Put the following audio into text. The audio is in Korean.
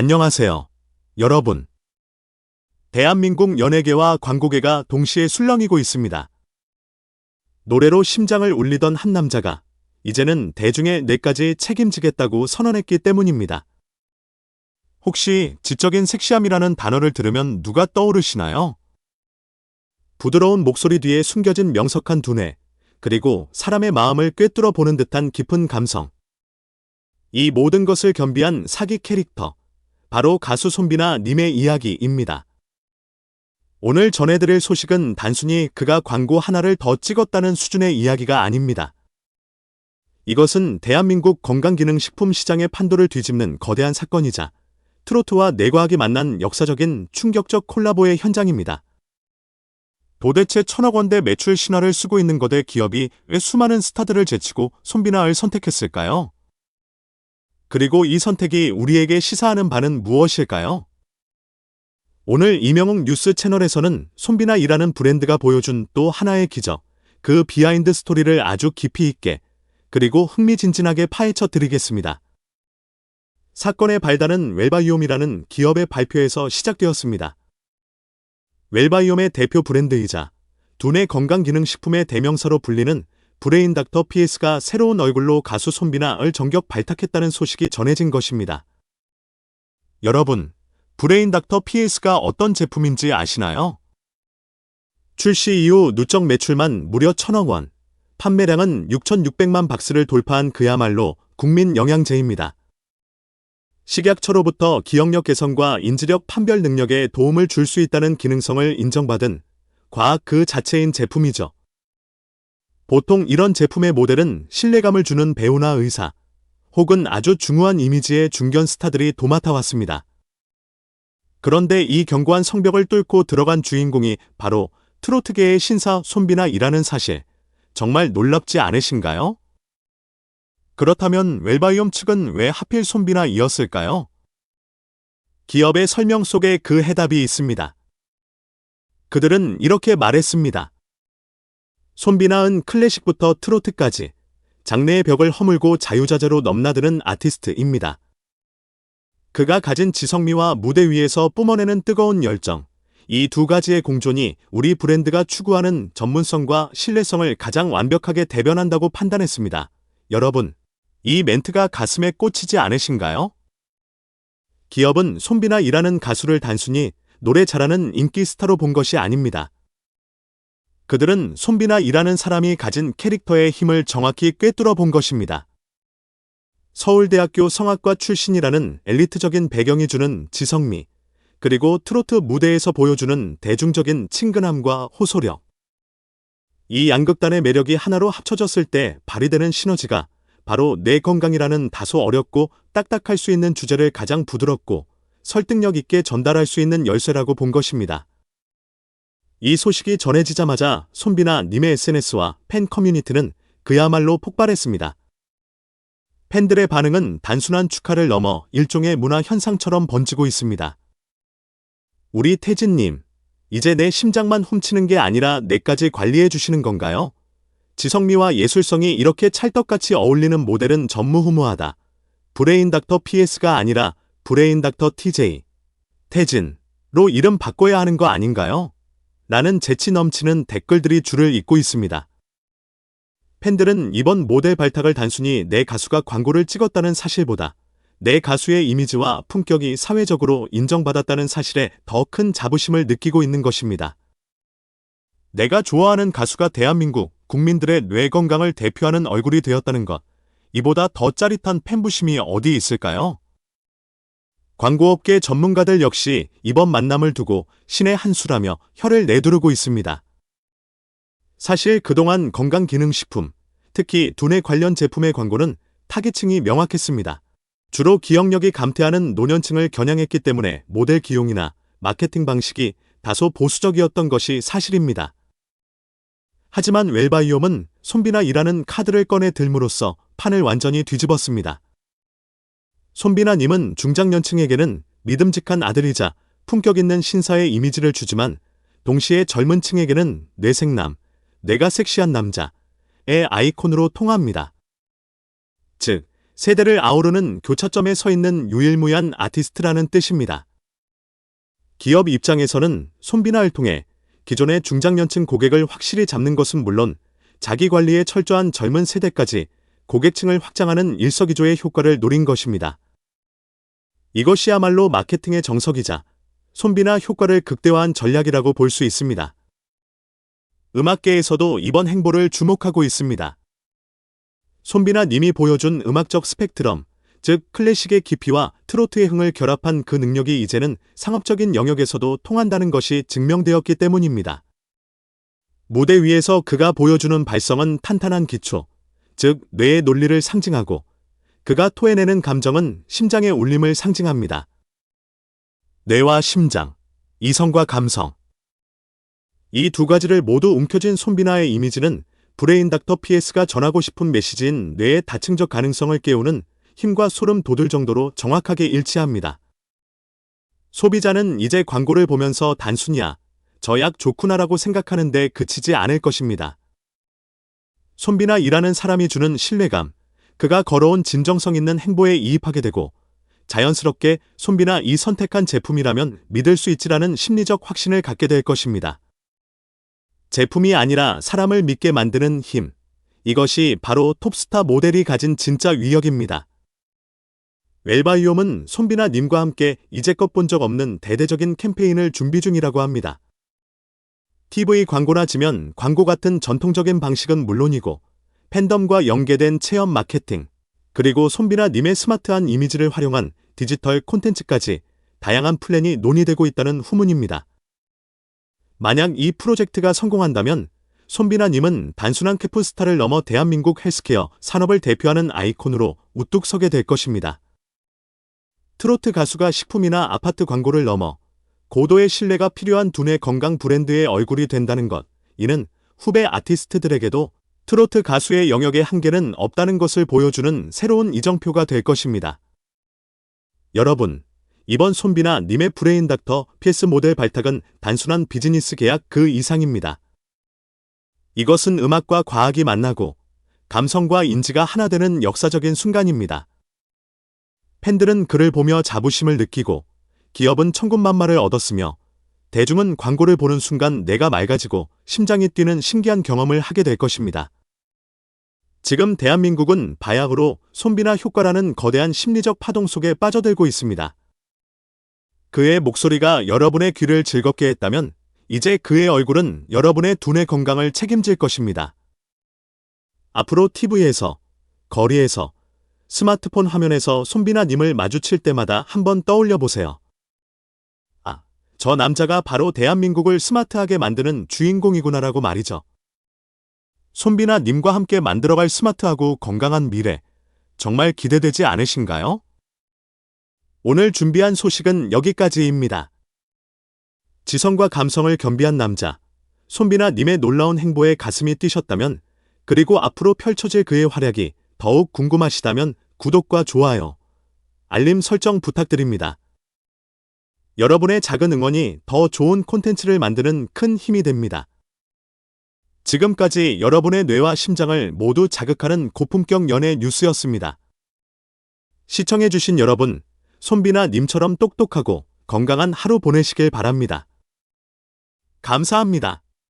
안녕하세요. 여러분. 대한민국 연예계와 광고계가 동시에 술렁이고 있습니다. 노래로 심장을 울리던 한 남자가 이제는 대중의 뇌까지 책임지겠다고 선언했기 때문입니다. 혹시 지적인 섹시함이라는 단어를 들으면 누가 떠오르시나요? 부드러운 목소리 뒤에 숨겨진 명석한 두뇌, 그리고 사람의 마음을 꿰뚫어 보는 듯한 깊은 감성. 이 모든 것을 겸비한 사기 캐릭터, 바로 가수 손비나 님의 이야기입니다. 오늘 전해드릴 소식은 단순히 그가 광고 하나를 더 찍었다는 수준의 이야기가 아닙니다. 이것은 대한민국 건강기능식품 시장의 판도를 뒤집는 거대한 사건이자 트로트와 내과학이 만난 역사적인 충격적 콜라보의 현장입니다. 도대체 천억 원대 매출 신화를 쓰고 있는 거대 기업이 왜 수많은 스타들을 제치고 손비나를 선택했을까요? 그리고 이 선택이 우리에게 시사하는 바는 무엇일까요? 오늘 이명웅 뉴스 채널에서는 손비나 이라는 브랜드가 보여준 또 하나의 기적, 그 비하인드 스토리를 아주 깊이 있게, 그리고 흥미진진하게 파헤쳐 드리겠습니다. 사건의 발단은 웰바이옴이라는 기업의 발표에서 시작되었습니다. 웰바이옴의 대표 브랜드이자 두뇌 건강기능식품의 대명사로 불리는 브레인 닥터 PS가 새로운 얼굴로 가수 손비나을 정격 발탁했다는 소식이 전해진 것입니다. 여러분, 브레인 닥터 PS가 어떤 제품인지 아시나요? 출시 이후 누적 매출만 무려 천억 원, 판매량은 6,600만 박스를 돌파한 그야말로 국민 영양제입니다. 식약처로부터 기억력 개선과 인지력 판별 능력에 도움을 줄 수 있다는 기능성을 인정받은 과학 그 자체인 제품이죠. 보통 이런 제품의 모델은 신뢰감을 주는 배우나 의사, 혹은 아주 중후한 이미지의 중견 스타들이 도맡아 왔습니다. 그런데 이 견고한 성벽을 뚫고 들어간 주인공이 바로 트로트계의 신사 손비나이라는 사실, 정말 놀랍지 않으신가요? 그렇다면 웰바이옴 측은 왜 하필 손비나이었을까요? 기업의 설명 속에 그 해답이 있습니다. 그들은 이렇게 말했습니다. 손비나은 클래식부터 트로트까지 장래의 벽을 허물고 자유자재로 넘나드는 아티스트입니다. 그가 가진 지성미와 무대 위에서 뿜어내는 뜨거운 열정, 이 두 가지의 공존이 우리 브랜드가 추구하는 전문성과 신뢰성을 가장 완벽하게 대변한다고 판단했습니다. 여러분, 이 멘트가 가슴에 꽂히지 않으신가요? 기업은 손비나이라는 가수를 단순히 노래 잘하는 인기 스타로 본 것이 아닙니다. 그들은 손비나이라는 사람이 가진 캐릭터의 힘을 정확히 꿰뚫어 본 것입니다. 서울대학교 성악과 출신이라는 엘리트적인 배경이 주는 지성미, 그리고 트로트 무대에서 보여주는 대중적인 친근함과 호소력. 이 양극단의 매력이 하나로 합쳐졌을 때 발휘되는 시너지가 바로 내 건강이라는 다소 어렵고 딱딱할 수 있는 주제를 가장 부드럽고 설득력 있게 전달할 수 있는 열쇠라고 본 것입니다. 이 소식이 전해지자마자 손비나 님의 SNS와 팬 커뮤니티는 그야말로 폭발했습니다. 팬들의 반응은 단순한 축하를 넘어 일종의 문화 현상처럼 번지고 있습니다. 우리 태진님, 이제 내 심장만 훔치는 게 아니라 내까지 관리해 주시는 건가요? 지성미와 예술성이 이렇게 찰떡같이 어울리는 모델은 전무후무하다. 브레인 닥터 PS가 아니라 브레인 닥터 TJ, 태진로 이름 바꿔야 하는 거 아닌가요? 라는 재치 넘치는 댓글들이 줄을 잇고 있습니다. 팬들은 이번 모델 발탁을 단순히 내 가수가 광고를 찍었다는 사실보다 내 가수의 이미지와 품격이 사회적으로 인정받았다는 사실에 더 큰 자부심을 느끼고 있는 것입니다. 내가 좋아하는 가수가 대한민국 국민들의 뇌 건강을 대표하는 얼굴이 되었다는 것, 이보다 더 짜릿한 팬부심이 어디 있을까요? 광고업계 전문가들 역시 이번 만남을 두고 신의 한 수라며 혀를 내두르고 있습니다. 사실 그동안 건강기능식품, 특히 두뇌 관련 제품의 광고는 타깃층이 명확했습니다. 주로 기억력이 감퇴하는 노년층을 겨냥했기 때문에 모델 기용이나 마케팅 방식이 다소 보수적이었던 것이 사실입니다. 하지만 웰바이옴은 손비나이라는 카드를 꺼내 들므로써 판을 완전히 뒤집었습니다. 손비나님은 중장년층에게는 믿음직한 아들이자 품격 있는 신사의 이미지를 주지만 동시에 젊은 층에게는 뇌생남, 내가 섹시한 남자의 아이콘으로 통합니다. 즉, 세대를 아우르는 교차점에 서 있는 유일무이한 아티스트라는 뜻입니다. 기업 입장에서는 손비나를 통해 기존의 중장년층 고객을 확실히 잡는 것은 물론 자기 관리에 철저한 젊은 세대까지 고객층을 확장하는 일석이조의 효과를 노린 것입니다. 이것이야말로 마케팅의 정석이자 손비나 효과를 극대화한 전략이라고 볼 수 있습니다. 음악계에서도 이번 행보를 주목하고 있습니다. 손비나 님이 보여준 음악적 스펙트럼, 즉 클래식의 깊이와 트로트의 흥을 결합한 그 능력이 이제는 상업적인 영역에서도 통한다는 것이 증명되었기 때문입니다. 무대 위에서 그가 보여주는 발성은 탄탄한 기초, 즉 뇌의 논리를 상징하고 그가 토해내는 감정은 심장의 울림을 상징합니다. 뇌와 심장, 이성과 감성. 이 두 가지를 모두 움켜쥔 손비나의 이미지는 브레인 닥터 PS가 전하고 싶은 메시지인 뇌의 다층적 가능성을 깨우는 힘과 소름 돋을 정도로 정확하게 일치합니다. 소비자는 이제 광고를 보면서 단순히야 저 약 좋구나라고 생각하는데 그치지 않을 것입니다. 손비나 일하는 사람이 주는 신뢰감, 그가 걸어온 진정성 있는 행보에 이입하게 되고 자연스럽게 손비나 이 선택한 제품이라면 믿을 수 있지라는 심리적 확신을 갖게 될 것입니다. 제품이 아니라 사람을 믿게 만드는 힘. 이것이 바로 톱스타 모델이 가진 진짜 위력입니다. 웰바이옴은 손비나 님과 함께 이제껏 본 적 없는 대대적인 캠페인을 준비 중이라고 합니다. TV 광고나 지면 광고 같은 전통적인 방식은 물론이고 팬덤과 연계된 체험 마케팅, 그리고 손비나 님의 스마트한 이미지를 활용한 디지털 콘텐츠까지 다양한 플랜이 논의되고 있다는 후문입니다. 만약 이 프로젝트가 성공한다면 손비나 님은 단순한 캐프스타를 넘어 대한민국 헬스케어 산업을 대표하는 아이콘으로 우뚝 서게 될 것입니다. 트로트 가수가 식품이나 아파트 광고를 넘어 고도의 신뢰가 필요한 두뇌 건강 브랜드의 얼굴이 된다는 것. 이는 후배 아티스트들에게도 트로트 가수의 영역에 한계는 없다는 것을 보여주는 새로운 이정표가 될 것입니다. 여러분, 이번 손비나 님의 브레인 닥터 PS 모델 발탁은 단순한 비즈니스 계약 그 이상입니다. 이것은 음악과 과학이 만나고 감성과 인지가 하나 되는 역사적인 순간입니다. 팬들은 그를 보며 자부심을 느끼고 기업은 천군만마를 얻었으며 대중은 광고를 보는 순간 내가 맑아지고 심장이 뛰는 신기한 경험을 하게 될 것입니다. 지금 대한민국은 바야흐로 손비나 효과라는 거대한 심리적 파동 속에 빠져들고 있습니다. 그의 목소리가 여러분의 귀를 즐겁게 했다면 이제 그의 얼굴은 여러분의 두뇌 건강을 책임질 것입니다. 앞으로 TV에서, 거리에서, 스마트폰 화면에서 손비나 님을 마주칠 때마다 한번 떠올려 보세요. 아, 저 남자가 바로 대한민국을 스마트하게 만드는 주인공이구나라고 말이죠. 손비나 님과 함께 만들어갈 스마트하고 건강한 미래, 정말 기대되지 않으신가요? 오늘 준비한 소식은 여기까지입니다. 지성과 감성을 겸비한 남자, 손비나 님의 놀라운 행보에 가슴이 뛰셨다면, 그리고 앞으로 펼쳐질 그의 활약이 더욱 궁금하시다면 구독과 좋아요, 알림 설정 부탁드립니다. 여러분의 작은 응원이 더 좋은 콘텐츠를 만드는 큰 힘이 됩니다. 지금까지 여러분의 뇌와 심장을 모두 자극하는 고품격 연애 뉴스였습니다. 시청해주신 여러분, 손비나 님처럼 똑똑하고 건강한 하루 보내시길 바랍니다. 감사합니다.